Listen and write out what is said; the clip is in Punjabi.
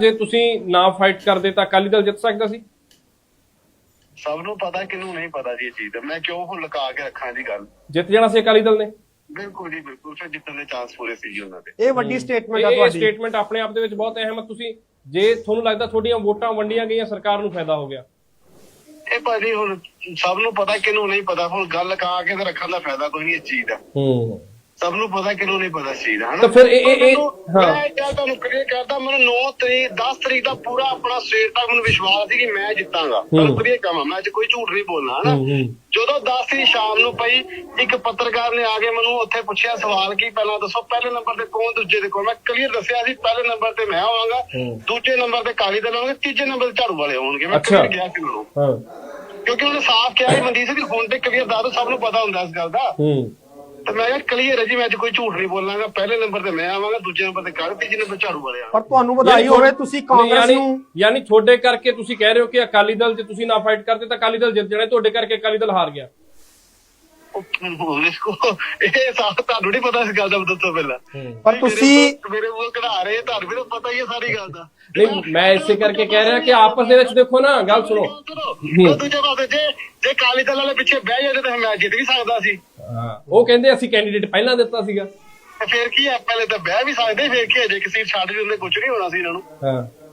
ਜੇ ਤੁਸੀਂ ਨਾ ਫਾਈਟ ਕਰਦੇ ਤਾਂ ਅਕਾਲੀ ਦਲ ਜਿੱਤ ਸਕਦਾ ਸੀ? ਸਭ ਨੂੰ ਪਤਾ ਕਿਹਨੂੰ ਨਹੀਂ ਪਤਾ ਜੀ ਇਹ ਚੀਜ਼। ਦਾ ਮੈਂ ਕਿਉਂ ਹੁਣ ਲੁਕਾ ਕੇ ਰੱਖਾਂ ਦੀ ਗੱਲ? ਜਿੱਤ ਜਾਣਾ ਸੀ ਅਕਾਲੀ ਦਲ ਨੇ? ਬਿਲਕੁਲ ਜੀ ਬਿਲਕੁਲ। ਫਿਰ ਜਿੱਤਣ ਦੇ ਚਾਂਸ ਪੂਰੇ ਸੀ ਜੀ ਉਹਨਾਂ ਦੇ। ਇਹ ਵੱਡੀ ਸਟੇਟਮੈਂਟ ਆ ਇਹ ਤੁਹਾਡੀ। ਸਟੇਟਮੈਂਟ ਆਪਣੇ ਆਪ ਦੇ ਵਿੱਚ ਬਹੁਤ ਅਹਿਮ ਹੈ ਤੁਸੀਂ ਜੇ ਤੁਹਾਨੂੰ ਲੱਗਦਾ ਤੁਹਾਡੀਆਂ ਵੋਟਾਂ ਵੰਡੀਆਂ ਗਈਆਂ ਸਰਕਾਰ ਨੂੰ ਫਾਇਦਾ ਹੋ ਗਿਆ। ਇਹ ਭਾਜੀ ਹੁਣ ਸਭ ਨੂੰ ਪਤਾ ਕਿਹਨੂੰ ਨਹੀਂ ਪਤਾ। ਹੁਣ ਗੱਲ ਲੁਕਾ ਕੇ ਤੇ ਰੱਖਣ ਦਾ ਫਾਇਦਾ ਕੋਈ ਨਹੀਂ ਇਸ ਚੀਜ਼ ਦਾ ਹੂੰ। ਸਭ ਨੂੰ ਪਤਾ ਕਿਹਨੂੰ ਨਹੀਂ ਪਤਾ ਦਾ ਹਨਾ? ਤਾਂ ਫਿਰ ਇਹ- ਇਹ- ਇਹ- ਮੈਨੂੰ- ਹਾਂ। ਮੈਂ ਕਿਹਾ ਤੁਹਾਨੂੰ ਕਲੀਅਰ ਕਰਦਾ ਮੈਨੂੰ 9 ਤਰੀਕ 10 ਤਰੀਕ ਦਾ ਪੂਰਾ ਆਪਣਾ ਸਵੇਰ ਤੱਕ ਮੈਨੂੰ ਵਿਸ਼ਵਾਸ ਸੀ ਕਿ ਮੈਂ ਜਿੱਤਾਂਗਾ। ਤੁਹਾਨੂੰ ਕਲੀਅਰ ਕਹਾਂ ਮੈਂ ਅੱਜ ਕੋਈ ਝੂਠ ਨਹੀਂ ਬੋਲਣਾ ਹਨਾ? ਹੂੰ, ਹੂੰ। ਜਦੋਂ 10 ਤਰੀਕ ਸ਼ਾਮ ਨੂੰ ਪਈ ਇੱਕ ਪੱਤਰਕਾਰ ਨੇ ਆ ਕੇ ਮੈਨੂੰ ਉੱਥੇ ਪੁੱਛਿਆ ਸਵਾਲ ਕੀ ਪਹਿਲਾਂ ਦੱਸੋ ਪਹਿਲੇ ਨੰਬਰ ਤੇ ਕੌਣ ਦੂਜੇ ਤੇ ਕੌਣ ਮੈਂ ਕਲੀਅਰ ਦੱਸਿਆ ਸੀ ਪਹਿਲੇ ਨੰਬਰ ਤੇ ਮੈਂ ਆਵਾਂਗਾ ਹੂੰ। ਦੂਜੇ ਨੰਬਰ ਤੇ ਕਾਲੀ ਦਲ ਆਉਣਗੇ ਤੀਜੇ ਨੰਬਰ ਤੇ ਝਾੜੂ ਵਾਲੇ ਆਉਣਗੇ ਮੈਂ ਅੱਛਾ। ਕਲੀਅਰ ਗਿਆ ਸੀ ਉਹਨੂੰ ਹਾਂ। ਕਿਉਂਕਿ ਉਹਨੇ ਸਾਫ਼ ਕਿਹਾ ਸੀ ਮਨਦੀਪ ਸਿੰਘ ਫੋਨ ਤੇ ਕਲੀਅਰ ਦੱਸ ਦਿਓ ਸਭ ਨੂੰ ਪਤਾ ਹੁੰਦਾ ਇਸ ਗੱਲ ਦਾ। ਹੂੰ। ਤੇ ਮੈਂ ਕਿਹਾ ਕਲੀਅਰ ਹੈ ਜੀ ਮੈਂ ਅੱਜ ਕੋਈ ਝੂਠ ਨਹੀਂ ਬੋਲਾਂਗਾ। ਪਹਿਲੇ ਨੰਬਰ ਤੇ ਮੈਂ ਆਵਾਂਗਾ ਦੂਜੇ ਨੰਬਰ ਤੇ ਕਾਲੀ ਤੀਜੇ ਨੰਬਰ ਝਾੜੂ ਵਾਲੇ ਪਰ ਤੁਹਾਨੂੰ ਵਧਾਈ ਹੋਵੇ ਤੁਸੀਂ ਕਾਂਗਰਸ ਯਾਨੀ- ਨੂੰ ਯਾਨੀ ਤੁਹਾਡੇ ਕਰਕੇ ਤੁਸੀਂ ਕਹਿ ਰਹੇ ਹੋ ਕਿ ਅਕਾਲੀ ਦਲ ਜੇ ਤੁਸੀਂ ਨਾ ਫਾਈਟ ਕਰਦੇ ਤਾਂ ਅਕਾਲੀ ਦਲ ਜਿੱਤ ਜਾਣਾ ਤੁਹਾਡੇ ਕਰਕੇ ਅਕਾਲੀ ਦਲ ਹਾਰ ਗਿਆ। ਉਹ ਇਸ ਕੋ ਇਹ ਸਾਫ਼ ਤੁਹਾਨੂੰ ਨਹੀਂ ਪਤਾ ਇਸ ਗੱਲ ਦਾ ਦੱਸੋ ਪਹਿਲਾਂ। ਪਰ ਤੁਸੀਂ ਕੋਲ- ਮੇਰੇ ਕੋਲ ਕਢਾ ਰਹੇ ਤੁਹਾਨੂੰ ਵੀ ਤਾਂ ਪਤਾ ਹੀ ਹੈ ਸਾਰੀ ਗੱਲ ਦਾ। ਨਹੀਂ ਮੈਂ ਇਸੇ ਕਰਕੇ ਕਹਿ ਰਿਹਾ ਕਿ ਆਪਸ ਦੇ ਵਿੱਚ ਦੇਖੋ ਨਾ ਗੱਲ ਸੁਣੋ। ਉਹ ਦੂਜੇ ਪਾਸੇ ਜੇ ਜੇ ਕਾਲੀ ਦਲ ਵਾਲੇ ਪਿੱਛੇ ਬਹਿ ਜਾਂਦੇ ਤਾਂ ਮੈਂ ਜਿੱਤ ਵੀ ਸਕਦਾ ਸੀ। ਹਾਂ। ਉਹ ਕਹਿੰਦੇ ਅਸੀਂ ਕੈਂਡੀਡੇਟ ਪਹਿਲਾਂ ਦਿੱਤਾ ਸੀਗਾ। ਤੇ ਫਿਰ ਕੀ ਹੈ ਪਹਿਲੇ ਤਾਂ ਬਹਿ ਵੀ ਸਕਦੇ ਫਿਰ ਕੀ ਹੈ ਜੇ ਕਿਸੇ ਛੱਡ ਦਿੰਦੇ ਕੁਝ ਨਹੀਂ ਹੋਣਾ ਸੀ ਇਹਨਾਂ ਨੂੰ। ਹਾਂ।